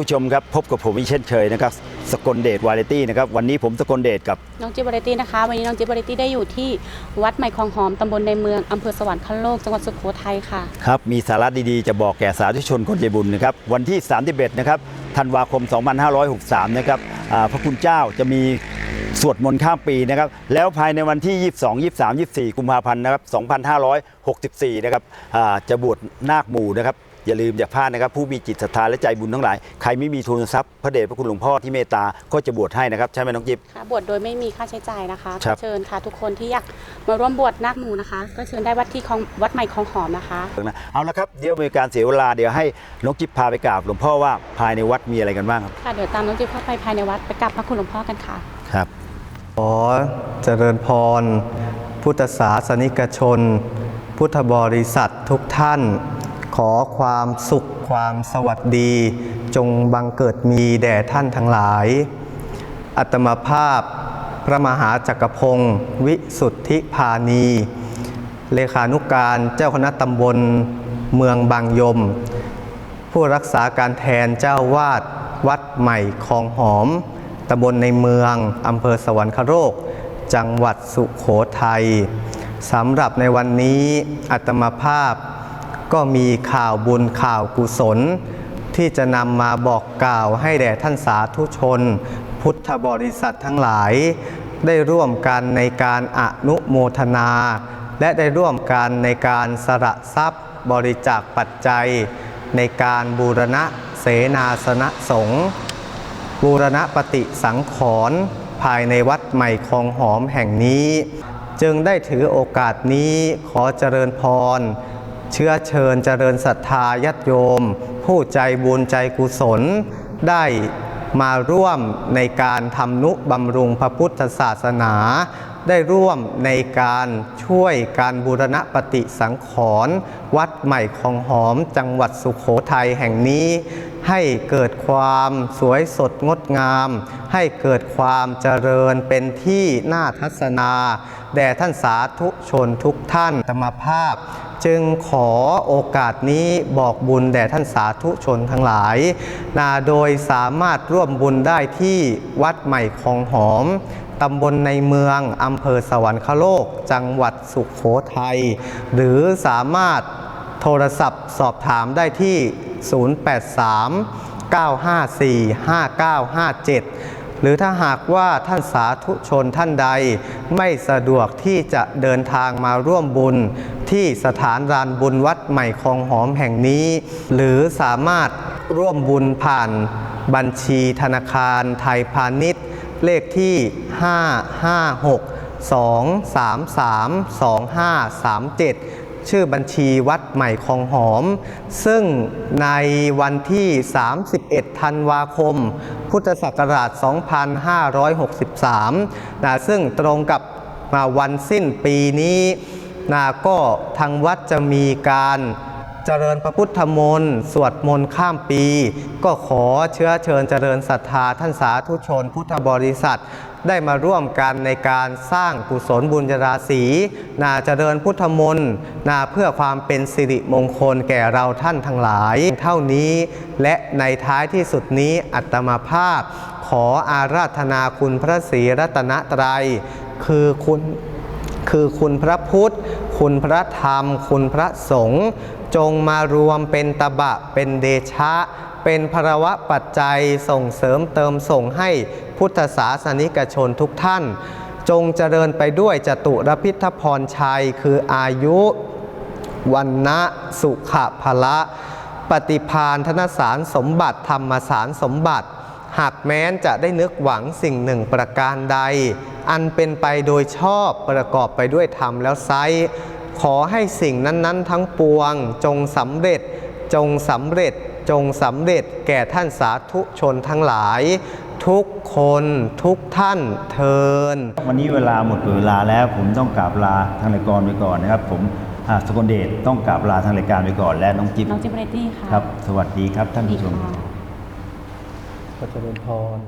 ผู้ชมครับพบกับผมอีกเช่นเคยนะครับสกลเดชวาไรตี้นะครับวันนี้ผมสกลเดชกับน้องจิ๊บบริตี้นะคะ วันนี้น้องจิ๊บบริตี้ได้อยู่ที่วัดใหม่คลองหอมตำบลในเมืองอำเภอสวรรคโลกจังหวัดสุโขทัยค่ะครับมีสาระดีๆจะบอกแก่สาธุชนคนใจบุญนะครับวันที่31นะครับธันวาคม 2563 นะครับอ่าพระคุณเจ้าจะมี สวดมนต์ข้ามปีนะครับ แล้วภายในวันที่ 22 23 24 กุมภาพันธ์นะครับ 2564 นะครับอ่าจะบวชนาคหมู่นะครับอย่าลืมอย่าพลาดนะครับ ผู้มีจิตศรัทธาและใจบุญทั้งหลาย ใครไม่มีทุนทรัพย์พระเดชพระคุณหลวงพ่อที่เมตตาก็จะบวชให้นะครับใช่ไหมน้องจิ๊บค่ะบวชโดยไม่มีค่าใช้จ่ายนะคะครับก็เชิญค่ะ ทุกคนที่อยากมาร่วมบวชนาคหมู่นะคะ ก็เชิญได้วัดที่คลองวัดใหม่คลองหอมนะคะนะเอาละครับเดี๋ยวมีการเสียเวลาเดี๋ยวให้น้องจิ๊บพาไปกราบหลวงพ่อว่าภายในวัดมีอะไรกันบ้างครับค่ะเดี๋ยวตามน้องจิ๊บเข้าไปภายในวัดไปกราบพระคุณหลวงพ่อกันค่ะครับ ขอเจริญพร พุทธศาสนิกชน พุทธบริษัททุกท่าน ขอความสุขความสวัสดี จงบังเกิดมีแด่ท่านทั้งหลาย อัตมาภาพพระมหาจักรพงศ์วิสุทธิพานี เลขานุการเจ้าคณะตำบลเมืองบางยม ผู้รักษาการแทนเจ้าวาดวัดใหม่คลองหอม ตำบลในเมือง อำเภอสวรรคโลกจังหวัดสุขโขทัยสำหรับในวันนี้อัตมาภาพก็มีข่าวบุญข่าวกุศล ที่จะนำมาบอกกล่าวให้แด่ท่านสาธุชน พุทธบริษัททั้งหลาย ได้ร่วมกันในการอนุโมทนา และได้ร่วมกันในการสละทรัพย์บริจาคปัจจัย ในการบูรณะเสนาสนะสงฆ์ บูรณะปฏิสังขรณ์ภายในวัดใหม่คลองหอมแห่งนี้ จึงได้ถือโอกาสนี้ขอเจริญพร เชื้อเชิญเจริญศรัทธาญาติโยม ผู้ใจบุญใจกุศล ได้มาร่วมในการทำนุบำรุงพระพุทธศาสนา ได้ร่วมในการช่วยการบูรณะปฏิสังขรณ์วัดใหม่คลองหอมจังหวัดสุขโขทัยแห่งนี้ ให้เกิดความสวยสดงดงาม ให้เกิดความเจริญเป็นที่น่าทัศนา แด่ท่านสาธุชนทุกท่านธรรมภาพจึงขอโอกาสนี้บอกบุญแด่ท่านสาธุชนทั้งหลาย นาโดยสามารถร่วมบุญได้ที่วัดใหม่คลองหอม ตำบลในเมือง อำเภอสวรรคโลก จังหวัดสุขโขทัย หรือสามารถโทรศัพท์สอบถามได้ที่ 083 954 5957 หรือถ้าหากว่าท่านสาธุชนท่านใด ไม่สะดวกที่จะเดินทางมาร่วมบุญ ที่สถานรานบุญวัดใหม่คลองหอมแห่งนี้ หรือสามารถร่วมบุญผ่านบัญชีธนาคารไทยพาณิชย์ เลขที่ 556 233 2537 ชื่อบัญชีวัดใหม่คลองหอม ซึ่งในวันที่ 31 ธันวาคม พุทธศักราช 2563นะซึ่งตรงกับมาวันสิ้นปีนี้นะก็ทางวัดจะมีการ เจริญพระพุทธมนต์สวดมนต์ข้ามปี ก็ขอเชื้อเชิญเจริญศรัทธาท่านสาธุชน พุทธบริษัท ได้มาร่วมกันในการสร้างกุศลบุญญราศีนาเจริญพุทธมนต์นาเพื่อความเป็นสิริมงคลแก่เราท่านทั้งหลาย เท่านี้และในท้ายที่สุดนี้อัตมาภาพ ขออาราธนาคุณพระศรีรัตนตรัย คือคุณ คือคุณพระพุทธ คุณพระธรรม คุณพระสงฆ์จงมารวมเป็นตบะเป็นเดชะ เป็นภรวะปัจจัยส่งเสริมเติมส่งให้พุทธศาสนิกชนทุกท่าน จงเจริญไปด้วยจตุรพิทพรชัย คืออายุวันนะสุขะพละ ปฏิพานธนสารสมบัติธรรมสารสมบัติ หากแม้นจะได้นึกหวังสิ่งหนึ่งประการใด อันเป็นไปโดยชอบประกอบไปด้วยธรรมแล้วไซร้ขอให้สิ่งนั้นๆ ทั้งปวง จงสำเร็จ จงสำเร็จ จงสำเร็จ แก่ท่านสาธุชนทั้งหลาย ทุกคนทุกท่านเทิน วันนี้เวลาหมดเวลาแล้วผมต้องกราบลาทางรายการไปก่อนนะครับ ผมอ่าสกลเดชต้องกราบลาทางรายการไปก่อนและน้องจิ๊บน้องจิ๊บบริตี้ค่ะ ครับ สวัสดีครับท่านดีผู้ชมค่ะ ขอเจริญพร